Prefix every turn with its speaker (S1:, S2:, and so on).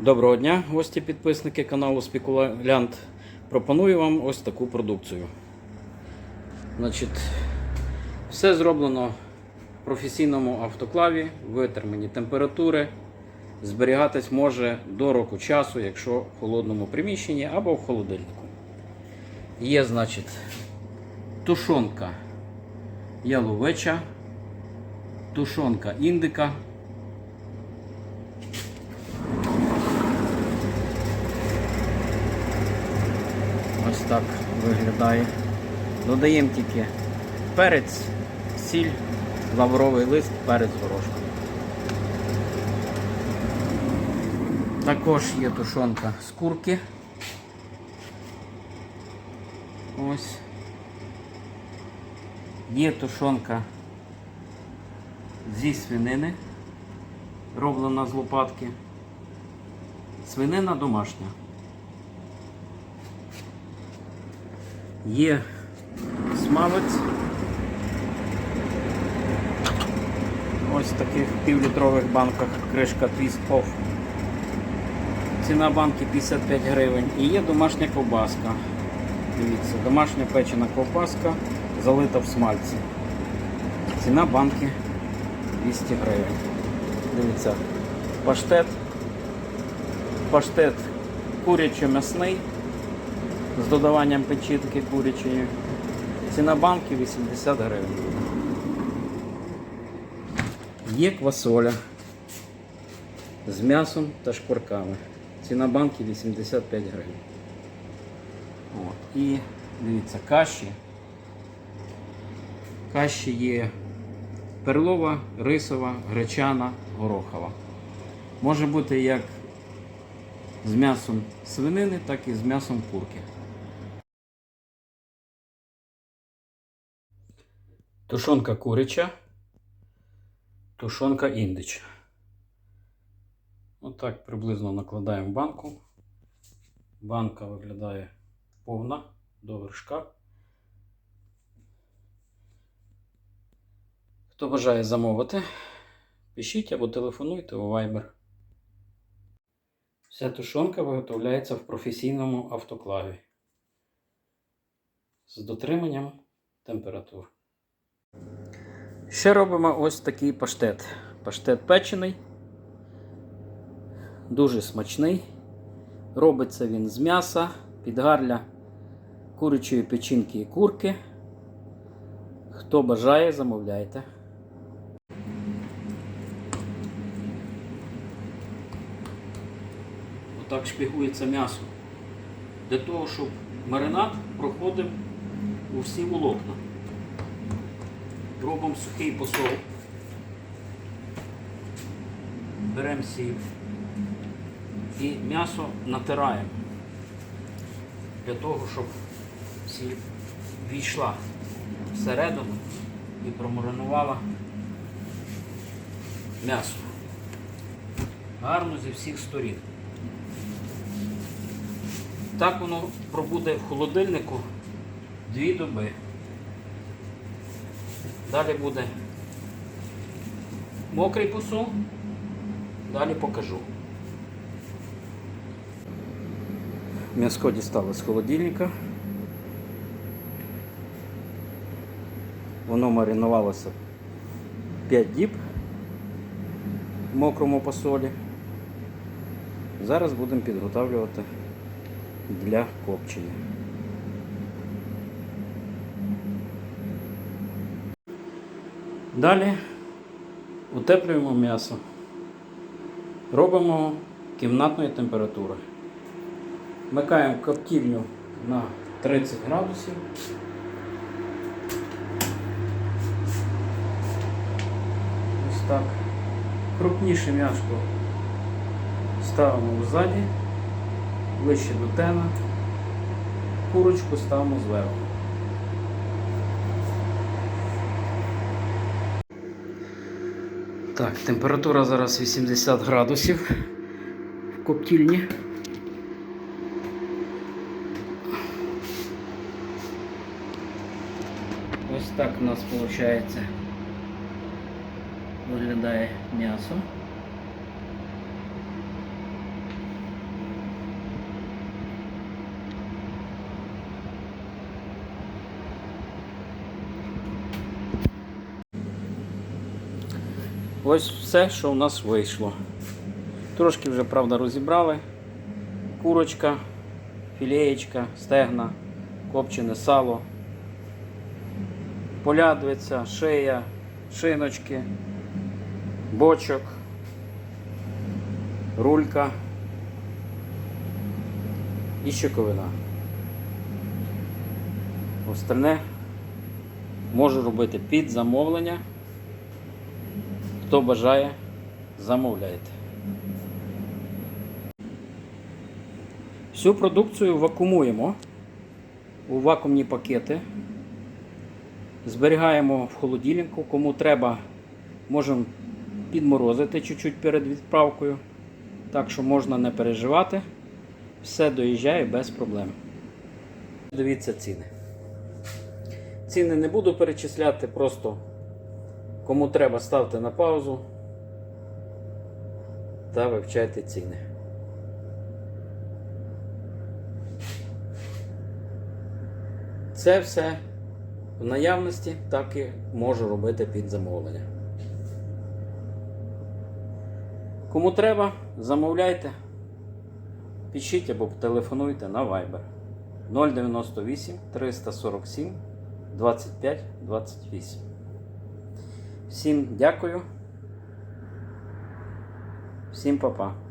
S1: Доброго дня, гості підписники каналу Спекулянт. Пропоную вам ось таку продукцію. Значить, все зроблено в професійному автоклаві, витермані температури. Зберігатись може до року часу, якщо в холодному приміщенні або в холодильнику. Є, значить, тушонка яловича, тушонка індика. Так виглядає. Додаємо тільки перець, сіль, лавровий лист, перець горошком. Також є тушонка з курки. Ось. Є тушонка зі свинини, роблена з лопатки. Свинина домашня. Є смалець. Ось в таких півлітрових банках кришка Twist Off. Ціна банки 55 гривень. І є домашня ковбаска. Дивіться, домашня печена ковбаска залита в смальці. Ціна банки 200 гривень. Дивіться, паштет. Паштет курячо-м'ясний з додаванням печінки курячої. Ціна банки 80 гривень. Є квасоля з м'ясом та шкварками. Ціна банки 85 гривень. От. І дивіться, каші. Каші є перлова, рисова, гречана, горохова. Може бути як з м'ясом свинини, так і з м'ясом курки. Тушонка куряча, тушонка індича. Отак приблизно накладаємо банку. Банка виглядає повна до вершка. Хто бажає замовити, пишіть або телефонуйте у Viber. Вся тушонка виготовляється в професійному автоклаві з дотриманням температур. Ще робимо ось такий паштет. Паштет печений, дуже смачний. Робиться він з м'яса, підгарля курячої печінки і курки. Хто бажає, замовляйте. Отак шпігується м'ясо. Для того, щоб маринад проходив у всі волокна. Робимо сухий посол. Беремо сіль і м'ясо натираємо для того, щоб сіль війшла всередину і промаринувала м'ясо. Гарно зі всіх сторін. Так воно пробуде в холодильнику дві доби. Далі буде мокрий посол, далі покажу. М'яско дістали з холодильника. Воно маринувалося 5 діб в мокрому посолі. Зараз будемо підготовлювати для копчення. Далі утеплюємо м'ясо. Робимо кімнатної температури. Вмикаємо коптільню на 30 градусів. Ось так. Крупніше м'яско ставимо ззаді, ближче до тена. Курочку ставимо зверху. Так, температура зараз 80 градусів в коптільні. Ось так у нас виходить. Виглядає м'ясо. Ось все, що у нас вийшло. Трошки вже, правда, розібрали. Курочка, філеєчка, стегна, копчене сало, полядвиця, шия, шиночки, бочок, рулька і щоковина. Остальне можу робити під замовлення. Хто бажає, замовляйте. Всю продукцію вакуумуємо у вакуумні пакети. Зберігаємо в холодильнику. Кому треба, можемо підморозити чуть-чуть перед відправкою. Так що можна не переживати. Все доїжджає без проблем. Дивіться ціни. Ціни не буду перечисляти, просто кому треба ставте на паузу та вивчайте ціни. Це все в наявності, так і можу робити під замовлення. Кому треба, замовляйте, пишіть або телефонуйте на Viber 098 347 25 28. Всім дякую. Всім па-па.